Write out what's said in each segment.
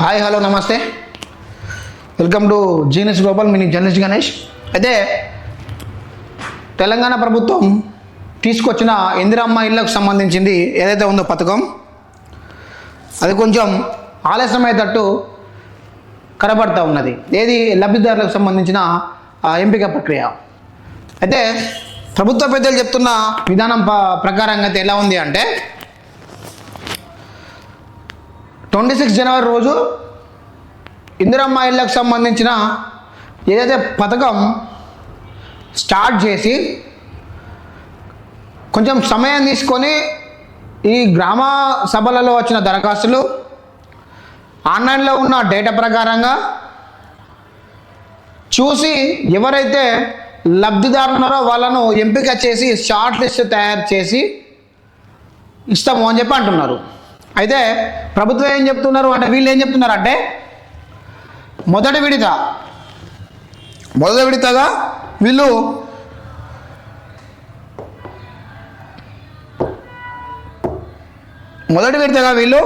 Hi hello నమస్తే. Welcome to genius global మీ journalist Ganesh అయితే తెలంగాణ ప్రభుత్వం తీసుకొచ్చిన ఇందిరమ్మ ఇళ్ళకు సంబంధించింది ఏదైతే ఉందో పథకం అది కొంచెం ఆలస్యమయ్యేటట్టు కనబడుతూ ఉన్నది. ఏది? లబ్ధిదారులకు సంబంధించిన ఎంపిక ప్రక్రియ. అయితే ప్రభుత్వ పెద్దలు చెప్తున్న విధానం ప ప్రకారంగా అయితే ఎలా ఉంది అంటే ట్వంటీ సిక్స్ జనవరి రోజు ఇందిరమ్మ ఇళ్ళకు సంబంధించిన ఏదైతే పథకం స్టార్ట్ చేసి కొంచెం సమయం తీసుకొని ఈ గ్రామ సభలలో వచ్చిన దరఖాస్తులు ఆన్లైన్లో ఉన్న డేటా ప్రకారంగా చూసి ఎవరైతే లబ్ధిదారున్నారో వాళ్ళను ఎంపిక చేసి షార్ట్ లిస్ట్ తయారు చేసి ఇస్తాము అని చెప్పి అంటున్నారు. అయితే ప్రభుత్వం ఏం చెప్తున్నారు అంటే వీళ్ళు ఏం చెప్తున్నారు అంటే మొదటి విడత. మొదటి విడతగా వీళ్ళు మొదటి విడతగా వీళ్ళు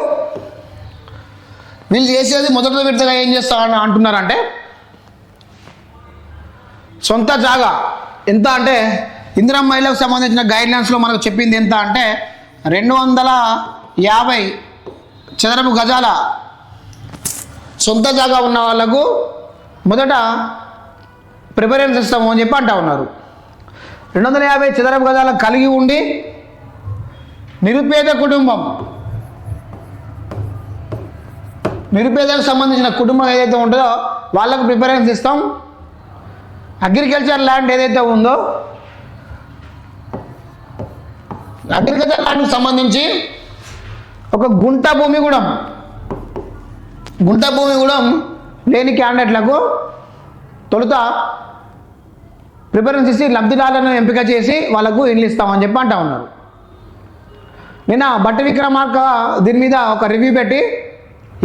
వీళ్ళు చేసేది మొదటి విడతగా ఏం చేస్తారని అంటున్నారంటే సొంత జాగా. ఎంత అంటే ఇందిరా మహిళలకు సంబంధించిన గైడ్లైన్స్లో మనకు చెప్పింది ఎంత అంటే రెండు వందల యాభై చదరపు గజాల సొంత జాగా ఉన్న వాళ్ళకు మొదట ప్రిపరెన్స్ ఇస్తాము అని చెప్పి అంటా ఉన్నారు. రెండు వందల యాభై చదరపు గజాల కలిగి ఉండి నిరుపేద కుటుంబం నిరుపేదలకు సంబంధించిన కుటుంబం ఏదైతే ఉంటుందో వాళ్ళకు ప్రిఫరెన్స్ ఇస్తాం అగ్రికల్చర్ ల్యాండ్ ఏదైతే ఉందో అగ్రికల్చర్ ల్యాండ్కి సంబంధించి ఒక గుంట భూమి కూడా గుంట భూమి కూడా లేని క్యాండిడేట్లకు తొలుత ప్రిఫరెన్స్ ఇచ్చి లబ్ధిదారులను ఎంపిక చేసి వాళ్ళకు ఇండ్లు ఇస్తామని చెప్పి అంటా ఉన్నారు. నిన్న బట్టి విక్రమార్క దీని మీద ఒక రివ్యూ పెట్టి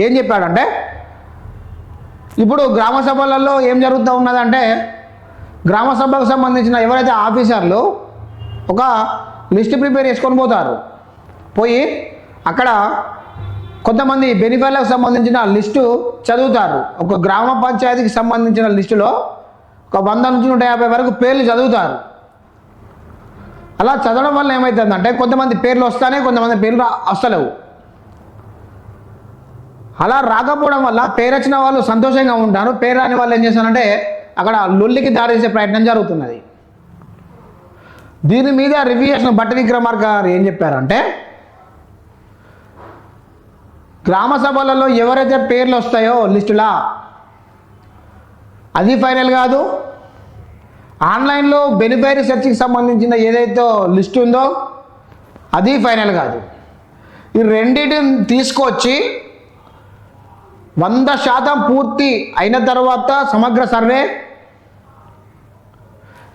ఏం చెప్పాడంటే ఇప్పుడు గ్రామ సభలలో ఏం జరుగుతూ ఉన్నదంటే గ్రామ సభకు సంబంధించిన ఎవరైతే ఆఫీసర్లు ఒక లిస్ట్ ప్రిపేర్ చేసుకొని పోతారు. పోయి అక్కడ కొంతమంది బెనిఫిట్లకు సంబంధించిన లిస్టు చదువుతారు. ఒక గ్రామ పంచాయతీకి సంబంధించిన లిస్టులో ఒక వంద నుంచి నూట యాభై వరకు పేర్లు చదువుతారు. అలా చదవడం వల్ల ఏమవుతుందంటే కొంతమంది పేర్లు వస్తానే కొంతమంది పేర్లు రా- వస్తలేవు. అలా రాకపోవడం వల్ల పేరు వచ్చిన వాళ్ళు సంతోషంగా ఉంటారు. పేరు రాని వాళ్ళు ఏం చేస్తారంటే అక్కడ లొల్లికి దారితీసే ప్రయత్నం జరుగుతున్నది. దీని మీద రివ్యూషన్ బట్టి విక్రమార్క గారు ఏం చెప్పారంటే గ్రామ సభలలో ఎవరైతే పేర్లు వస్తాయో లిస్టులా? అది ఫైనల్ కాదు. ఆన్లైన్లో బెనిఫైరీ సెర్చ్కి సంబంధించిన ఏదైతే లిస్ట్ ఉందో అది ఫైనల్ కాదు. ఈ రెండింటిని తీసుకొచ్చి వంద శాతం పూర్తి అయిన తర్వాత సమగ్ర సర్వే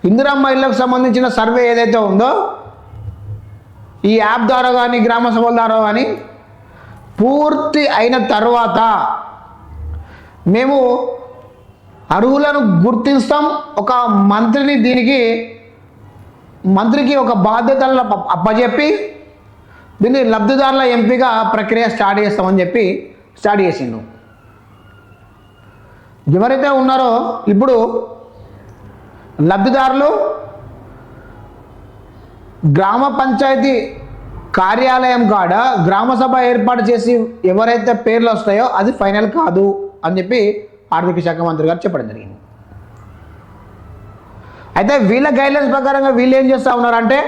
ఇందిరమ్మ ఇళ్ళకు సంబంధించిన సర్వే ఏదైతే ఉందో ఈ యాప్ ద్వారా కానీ గ్రామ సభల ద్వారా కానీ పూర్తి అయిన తర్వాత మేము అర్హులను గుర్తిస్తాం. ఒక మంత్రిని దీనికి మంత్రికి ఒక బాధ్యతలను అప్పచెప్పి అప్పజెప్పి దీన్ని లబ్ధిదారుల ఎంపిక ప్రక్రియ స్టార్ట్ చేస్తామని చెప్పి స్టార్ట్ చేసిండు. ఎవరైతే ఉన్నారో ఇప్పుడు లబ్ధిదారులు గ్రామ పంచాయతీ కార్యాలయం కాడ గ్రామ సభ ఏర్పాటు చేసి ఎవరైతే పేర్లు వస్తాయో అది ఫైనల్ కాదు అని చెప్పి ఆర్థిక శాఖ మంత్రి గారు చెప్పడం జరిగింది. అయితే వీళ్ళ గైడ్లైన్స్ ప్రకారంగా వీళ్ళు ఏం చేస్తూ ఉన్నారంటే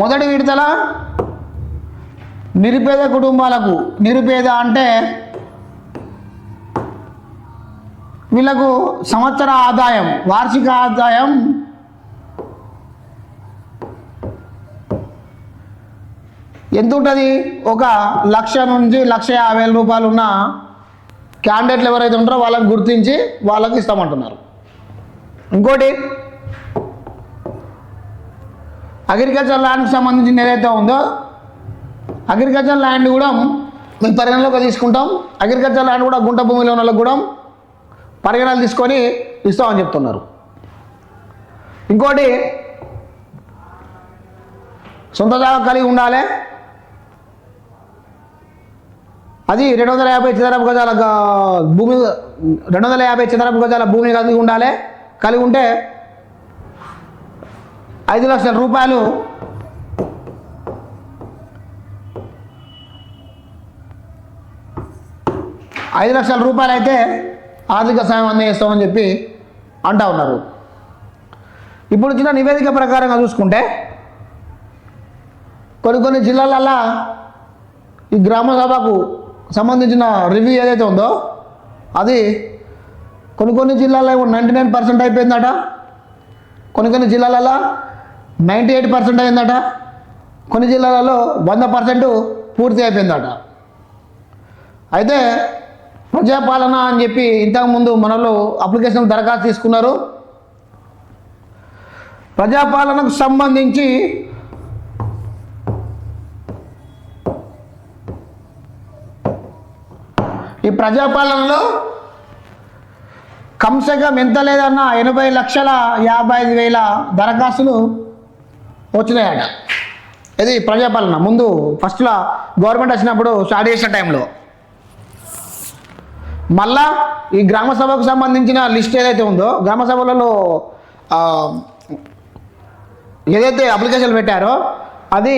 మొదటి విడతల నిరుపేద కుటుంబాలకు నిరుపేద అంటే వీళ్ళకు సంవత్సర ఆదాయం వార్షిక ఆదాయం ఎంత ఉంటుంది ఒక లక్ష నుంచి లక్ష యాభై వేల రూపాయలు ఉన్న క్యాండిడేట్లు ఎవరైతే ఉంటారో వాళ్ళని గుర్తించి వాళ్ళకి ఇస్తామంటున్నారు. ఇంకోటి అగ్రికల్చర్ ల్యాండ్కి సంబంధించిన ఏదైతే ఉందో అగ్రికల్చర్ ల్యాండ్ కూడా మేము పరిగణలోకి తీసుకుంటాం. అగ్రికల్చర్ ల్యాండ్ కూడా గుంట భూమిలో ఉన్న కూడా పరిగణాలు తీసుకొని ఇస్తామని చెప్తున్నారు. ఇంకోటి సొంత జాగా కలిగి ఉండాలి. అది రెండు వందల యాభై చదరపు గజాల భూమి రెండు వందల యాభై చదరపు గజాల భూమి కలిగి ఉండాలి. కలిగి ఉంటే ఐదు లక్షల రూపాయలు ఐదు లక్షల రూపాయలు అయితే ఆర్థిక సాయం అందజేస్తామని చెప్పి అంటా ఉన్నారు. ఇప్పుడు వచ్చిన నివేదిక ప్రకారంగా చూసుకుంటే కొన్ని కొన్ని జిల్లాలల్లా ఈ గ్రామ సభకు సంబంధించిన రివ్యూ ఏదైతే ఉందో అది కొన్ని కొన్ని జిల్లాల్లో నైంటీ నైన్ పర్సెంట్ అయిపోయిందట. కొన్ని కొన్ని జిల్లాలలో నైంటీ ఎయిట్ పర్సెంట్ అయిందట. కొన్ని జిల్లాలలో వంద పర్సెంట్ పూర్తి అయిపోయిందట. అయితే ప్రజాపాలన అని చెప్పి ఇంతకుముందు మనలో అప్లికేషన్ దరఖాస్తు తీసుకున్నారు. ప్రజాపాలనకు సంబంధించి ఈ ప్రజాపాలనలో కమ్సకం ఎంత లేదన్నా ఎనభై లక్షల యాభై ఐదు వేల దరఖాస్తులు వచ్చినాయట. ఇది ప్రజాపాలన. ముందు ఫస్ట్లో గవర్నమెంట్ వచ్చినప్పుడు స్టార్ట్ చేసిన టైంలో మళ్ళా ఈ గ్రామ సభకు సంబంధించిన లిస్ట్ ఏదైతే ఉందో గ్రామ సభలలో ఏదైతే అప్లికేషన్ పెట్టారో అది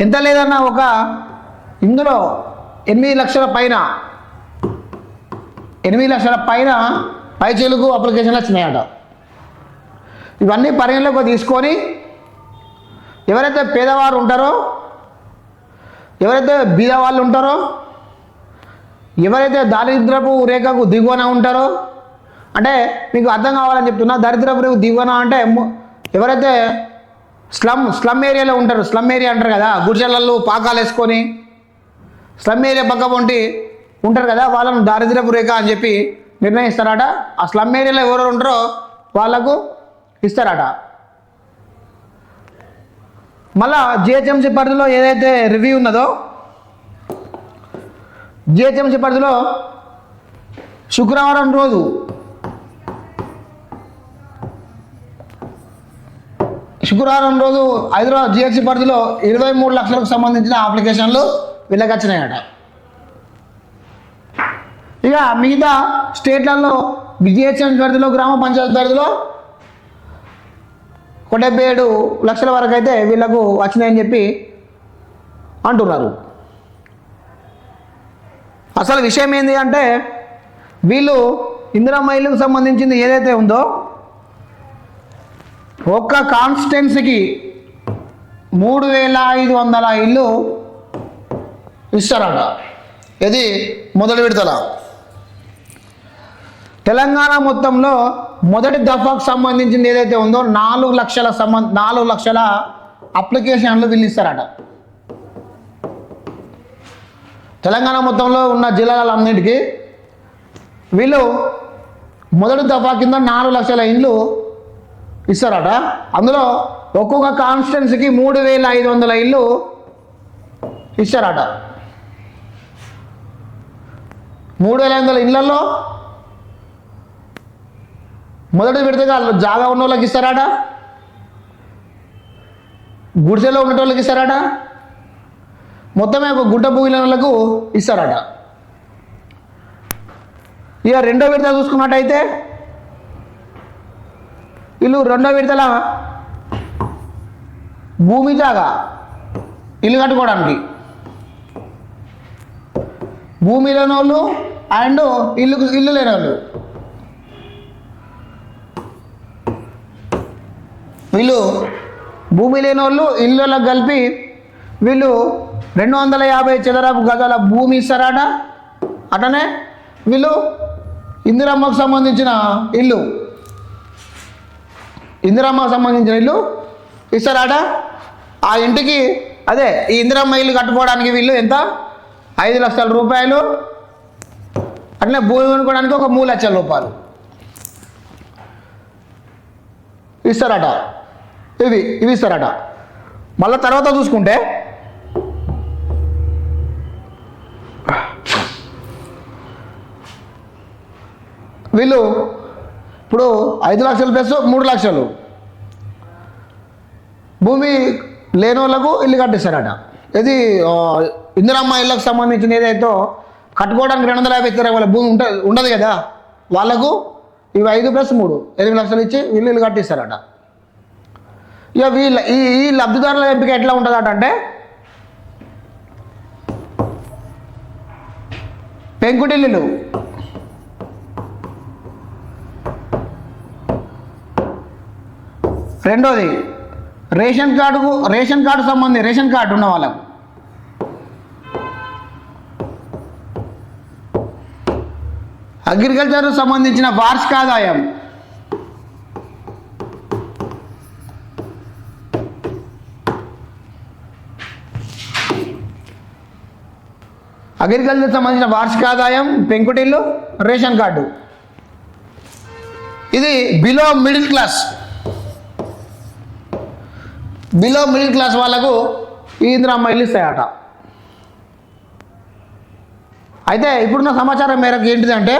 ఎంత లేదన్నా ఒక ఇందులో ఎనిమిది లక్షల పైన ఎనిమిది లక్షల పైన పైచీలకు అప్లికేషన్లు వచ్చినాయట. ఇవన్నీ పరిగణలోకి తీసుకొని ఎవరైతే పేదవారు ఉంటారో ఎవరైతే బీద వాళ్ళు ఉంటారో ఎవరైతే దారిద్రపు రేఖకు దిగువన ఉంటారో అంటే మీకు అర్థం కావాలని చెప్తున్నా దరిద్రపు రేఖకు దిగువన అంటే ఎవరైతే స్లమ్ స్లమ్ ఏరియాలో ఉంటారు స్లమ్ ఏరియా అంటారు కదా గుడిసెలలో పాకాలు వేసుకొని స్లమ్ ఏరియా పక్క వంటి ఉంటారు కదా వాళ్ళను దారిద్రపు రేఖ అని చెప్పి నిర్ణయిస్తారట. ఆ స్లమ్ ఏరియాలో ఎవరు ఉంటారో వాళ్ళకు ఇస్తారట. మళ్ళా జిహెచ్ఎంసీ పరిధిలో ఏదైతే రివ్యూ ఉన్నదో జిహెచ్ఎంసీ పరిధిలో శుక్రవారం రోజు శుక్రవారం రోజు హైదరాబాద్ జిహెచ్సి పరిధిలో ఇరవై మూడు లక్షలకు సంబంధించిన అప్లికేషన్లు వెళ్ళకొచ్చినాయట ఇక మిగతా స్టేట్లలో జిహెచ్ఎంసీ పరిధిలో గ్రామ పంచాయతీ పరిధిలో ఒక డెబ్బై ఏడు లక్షల వరకు అయితే వీళ్ళకు వచ్చినాయని చెప్పి అంటున్నారు. అసలు విషయం ఏంటి అంటే వీళ్ళు ఇందిరమ్మ ఇల్లుకు సంబంధించింది ఏదైతే ఉందో ఒక్క కాన్స్టిట్యున్సీకి మూడు వేల ఐదు వందల ఇల్లు ఇస్తారట. ఇది మొదటి విడతల. తెలంగాణ మొత్తంలో మొదటి దఫాకు సంబంధించింది ఏదైతే ఉందో నాలుగు లక్షల సంబంధ నాలుగు లక్షల అప్లికేషన్లు వీళ్ళు ఇస్తారట. తెలంగాణ మొత్తంలో ఉన్న జిల్లాలన్నిటికీ వీళ్ళు మొదటి దఫా కింద నాలుగు లక్షల ఇండ్లు ఇస్తారట. అందులో ఒక్కొక్క కాన్స్టిట్యున్సీకి మూడు వేల ఐదు వందల ఇల్లు ఇస్తారట. మూడు వేల ఐదు వందల ఇళ్ళలో మొదటి విడతగా జాగా ఉన్న వాళ్ళకి ఇస్తారట. గుడిసెలో ఉండేటోళ్ళకి ఇస్తారట. మొత్తమే ఒక గుడ్డ భూమిల వాళ్ళకు ఇస్తారట. ఇక రెండో విడత చూసుకున్నట్టయితే వీళ్ళు రెండో విడతల భూమి జాగా ఇల్లు కట్టుకోవడానికి. భూమి లేని వాళ్ళు అండ్ ఇల్లు ఇల్లు లేని వాళ్ళు వీళ్ళు భూమి లేని వాళ్ళు ఇళ్ళకి కలిపి వీళ్ళు రెండు వందల యాభై చదరపు గజాల భూమి ఇస్తారట. అటనే? వీళ్ళు ఇందిరమ్మకు సంబంధించిన ఇల్లు. ఇందిరమ్మకు సంబంధించిన ఇల్లు ఇస్తారట. ఆ ఇంటికి అదే ఈ ఇందిరమ్మ ఇల్లు కట్టుకోవడానికి వీళ్ళు ఎంత? ఐదు లక్షల రూపాయలు. అట్లే భూమి కొనుక్కోవడానికి ఒక మూడు లక్షల రూపాయలు. ఇస్తారట. ఇవి ఇవి ఇస్తారట. మళ్ళీ తర్వాత చూసుకుంటే వీళ్ళు ఇప్పుడు ఐదు లక్షలు ప్లస్ మూడు లక్షలు. భూమి లేని వాళ్ళకు ఇల్లు కట్టిస్తారట. ఇది ఇందిరమ్మ ఇళ్ళకు సంబంధించిన ఏదైతే కట్టుకోవడానికి రెండు వందల యాభై ఇస్తారు వాళ్ళ భూమి ఉంట ఉండదు కదా? వాళ్ళకు ఇవి ఐదు ప్లస్ మూడు ఎనిమిది లక్షలు ఇచ్చి వీళ్ళు ఇల్లు కట్టిస్తారట. ఇక వీళ్ళ ఈ ఈ లబ్ధిదారుల ఎంపిక ఎట్లా ఉంటుందట అంటే పెంకుటిల్లులు. రెండోది రేషన్ కార్డుకు రేషన్ కార్డు సంబంధి రేషన్ కార్డు ఉన్న వాళ్ళకు. అగ్రికల్చర్ సంబంధించిన వార్షిక ఆదాయం అగ్రికల్చర్ సంబంధించిన వార్షిక ఆదాయం పెంకుటిల్లు రేషన్ కార్డు. ఇది below middle class below middle class వాళ్ళకు ఈ ఇందిరమ్మ ఇల్లు ఇస్తాయట. అయితే ఇప్పుడున్న సమాచారం మేరకు ఏంటిదంటే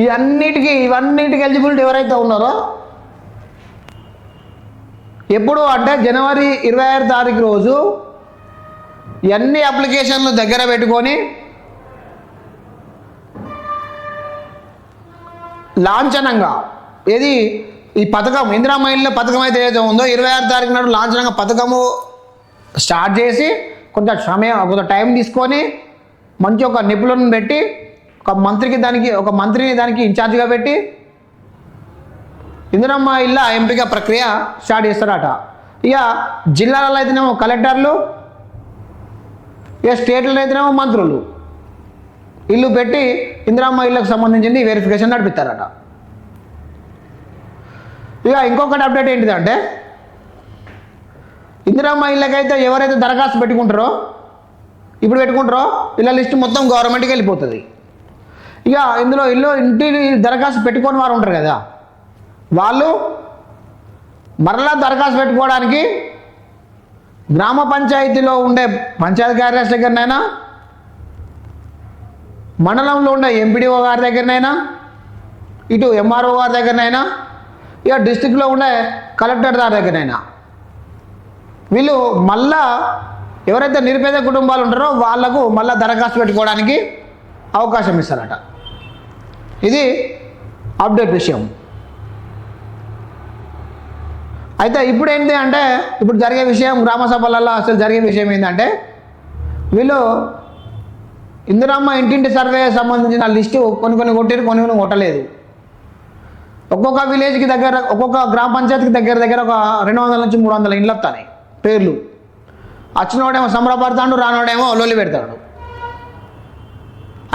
ఈ అన్నిటికీ ఇవన్నిటికి ఎలిజిబిలిటీ ఎవరైతే ఉన్నారో ఎప్పుడు అంటే జనవరి ఇరవై ఆరు తారీఖు రోజు ఇవన్నీ అప్లికేషన్లు దగ్గర పెట్టుకొని లాంఛనంగా ఏది ఈ పథకం ఇందిరా మహిళల పథకం అయితే ఏదైతే ఉందో ఇరవై ఆరు తారీఖు నాడు లాంఛనంగా పథకము స్టార్ట్ చేసి కొంత సమయం కొంత టైం తీసుకొని మంచి ఒక నిపుణులను పెట్టి ఒక మంత్రికి దానికి ఒక మంత్రిని దానికి ఇన్ఛార్జ్గా పెట్టి ఇందిరమ్మ ఇళ్ళ ఎంపిక ప్రక్రియ స్టార్ట్ చేస్తారట. ఇక జిల్లాలలో అయితేనేమో కలెక్టర్లు ఇక స్టేట్లలో అయితేనేమో మంత్రులు. ఇల్లు పెట్టి ఇందిరమ్మ ఇళ్ళకు సంబంధించింది వెరిఫికేషన్ నడిపిస్తారట. ఇక ఇంకొకటి అప్డేట్ ఏంటిదంటే ఇందిరమ్మ ఇళ్ళకైతే ఎవరైతే దరఖాస్తు పెట్టుకుంటారో ఇప్పుడు పెట్టుకుంటారో ఇళ్ళ లిస్ట్ మొత్తం గవర్నమెంట్కి వెళ్ళిపోతుంది. ఇక ఇందులో ఇల్లు ఇంటి దరఖాస్తు పెట్టుకొని వారు ఉంటారు కదా వాళ్ళు మరలా దరఖాస్తు పెట్టుకోవడానికి గ్రామ పంచాయతీలో ఉండే పంచాయతీ కార్యాలయం దగ్గరనైనా మండలంలో ఉండే ఎంపీడీఓ గారి దగ్గరనైనా ఇటు ఎంఆర్ఓ గారి దగ్గరనైనా ఇక డిస్టిక్లో ఉండే కలెక్టర్ దాని దగ్గరైనా వీళ్ళు మళ్ళా ఎవరైతే నిరుపేద కుటుంబాలు ఉంటారో వాళ్ళకు మళ్ళా దరఖాస్తు పెట్టుకోవడానికి అవకాశం ఇస్తారట. ఇది అప్డేట్ విషయం. అయితే ఇప్పుడు ఏంటి అంటే ఇప్పుడు జరిగే విషయం గ్రామ సభలలో అసలు జరిగే విషయం ఏంటంటే వీళ్ళు ఇందిరామ్మ ఇంటింటి సర్వే సంబంధించిన లిస్టు కొన్ని కొన్ని కొట్టారు కొన్ని కొన్ని కొట్టలేదు. ఒక్కొక్క విలేజ్కి దగ్గర ఒక్కొక్క గ్రామ పంచాయతీకి దగ్గర దగ్గర ఒక రెండు వందల నుంచి మూడు వందల ఇండ్లు వస్తాయి పేర్లు. వచ్చినోడేమో సంబరపడతాడు రానోడేమో లొల్లి పెడతాడు.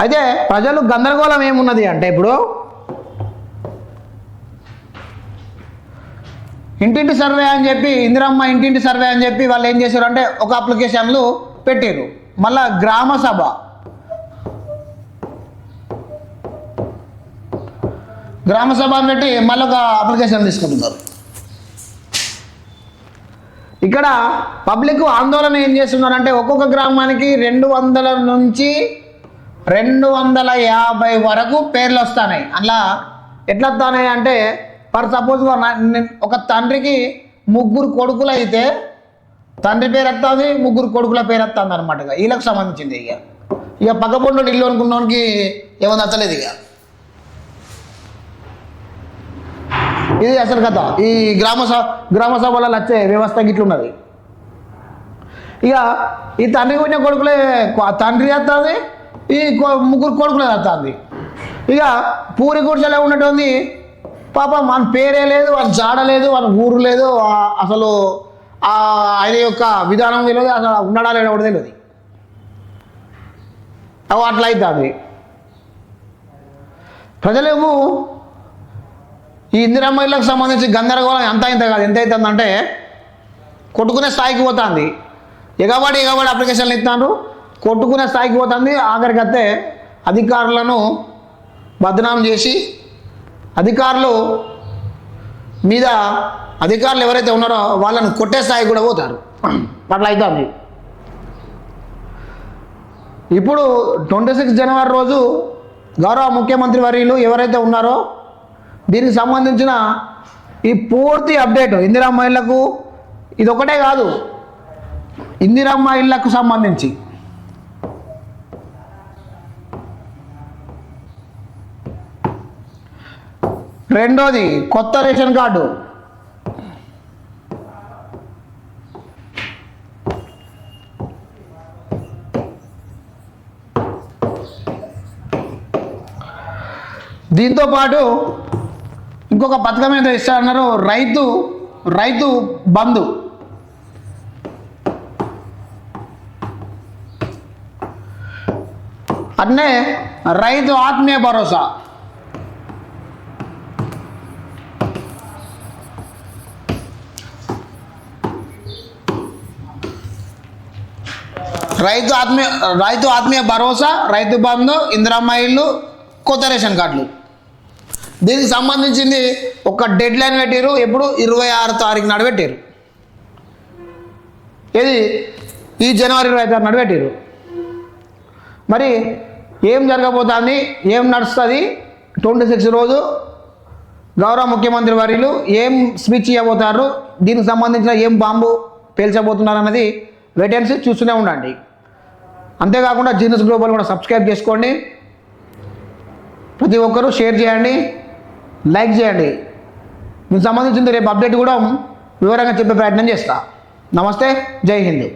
అయితే ప్రజలు గందరగోళం ఏమున్నది అంటే ఇప్పుడు ఇంటింటి సర్వే అని చెప్పి ఇందిరమ్మ ఇంటింటి సర్వే అని చెప్పి వాళ్ళు ఏం చేశారు అంటే ఒక అప్లికేషన్లు పెట్టారు మళ్ళా గ్రామ సభ. గ్రామ సభ పెట్టి మళ్ళీ ఒక అప్లికేషన్ తీసుకుంటున్నారు. ఇక్కడ పబ్లిక్ ఆందోళన ఏం చేస్తున్నారంటే ఒక్కొక్క గ్రామానికి రెండు వందల నుంచి రెండు వందల యాభై వరకు పేర్లు వస్తున్నాయి అలా ఎట్లా వస్తున్నాయి అంటే ఫర్ సపోజ్ ఒక తండ్రికి ముగ్గురు కొడుకులు అయితే తండ్రి పేరు వస్తుంది ముగ్గురు కొడుకుల పేరు వస్తుంది అనమాట ఇక. వీళ్ళకి సంబంధించింది ఇక. ఇక పక్కపొండు ఇల్లు అనుకున్నవానికి ఏమన్నా నచ్చలేదు ఇక. ఇది అసలు కథ. ఈ గ్రామ సభ గ్రామ సభలలో వచ్చే వ్యవస్థ గిట్లున్నది. ఇక ఈ తండ్రి కొంచెం కొడుకులే తండ్రి వస్తుంది ఈ కొ- ముగ్గురు కొడుకులే వస్తుంది ఇక పూరి గుడిసెలో ఉన్నటువంటి పాప మన పేరే లేదు వాళ్ళ జాడ లేదు వాళ్ళ ఊరు లేదు అసలు ఆ ఆయన యొక్క విధానం తెలియదు అసలు ఉన్నాడా లేడా కూడా తెలియదు. అవి అట్లా అవుతుంది ప్రజలేమో ఈ ఇందిరమ్మ సంబంధించి గందరగోళం ఎంత ఇంత కాదు. ఎంత అవుతుందంటే కొట్టుకునే స్థాయికి పోతుంది. ఎగబడి ఎగబడి అప్లికేషన్లు ఇస్తున్నారు కొట్టుకునే స్థాయికి పోతుంది. ఆఖరికి అధికారులను బదనాం చేసి అధికారులు మీద అధికారులు ఎవరైతే ఉన్నారో వాళ్ళని కొట్టే స్థాయికి కూడా పోతారు. అట్లా అవుతుంది ఇప్పుడు ట్వంటీ సిక్స్ జనవరి రోజు గౌరవ ముఖ్యమంత్రి వర్యులు ఎవరైతే ఉన్నారో దీనికి సంబంధించిన ఈ పూర్తి అప్డేట్ ఇందిరమ్మ ఇళ్ళకు ఇది ఒకటే కాదు. ఇందిరమ్మ ఇళ్ళకు సంబంధించి. రెండోది కొత్త రేషన్ కార్డు. దీంతో పాటు ఇంకొక పథకం ఏదో ఇస్తారన్నారు రైతు రైతు బంధు. అన్నే రైతు ఆత్మీయ భరోసా. రైతు ఆత్మీయ రైతు ఆత్మీయ భరోసా రైతు బంధు ఇందిరామ్మ ఇల్లు కొత్త రేషన్ కార్డులు. దీనికి సంబంధించింది ఒక డెడ్ లైన్ పెట్టారు ఎప్పుడు? ఇరవై ఆరు తారీఖు నాడు పెట్టారు ఇది ఈ జనవరి ఇరవై తారీఖు నాడు పెట్టారు మరి ఏం జరగబోతుంది? ఏం నడుస్తుంది? ట్వంటీ సిక్స్ రోజు గౌరవ ముఖ్యమంత్రి వర్యులు ఏం స్పీచ్ ఇవ్వబోతారు? దీనికి సంబంధించిన ఏం బాంబు పేల్చబోతున్నారు అన్నది వెటెన్సీ చూస్తూనే ఉండండి. అంతేకాకుండా జీనస్ గ్లోబల్ కూడా సబ్స్క్రైబ్ చేసుకోండి. ప్రతి ఒక్కరూ షేర్ చేయండి. లైక్ చేయండి. మీకు సంబంధించిన రేపు అప్డేట్ కూడా వివరంగా చెప్పే ప్రయత్నం చేస్తా. నమస్తే జై హింద్.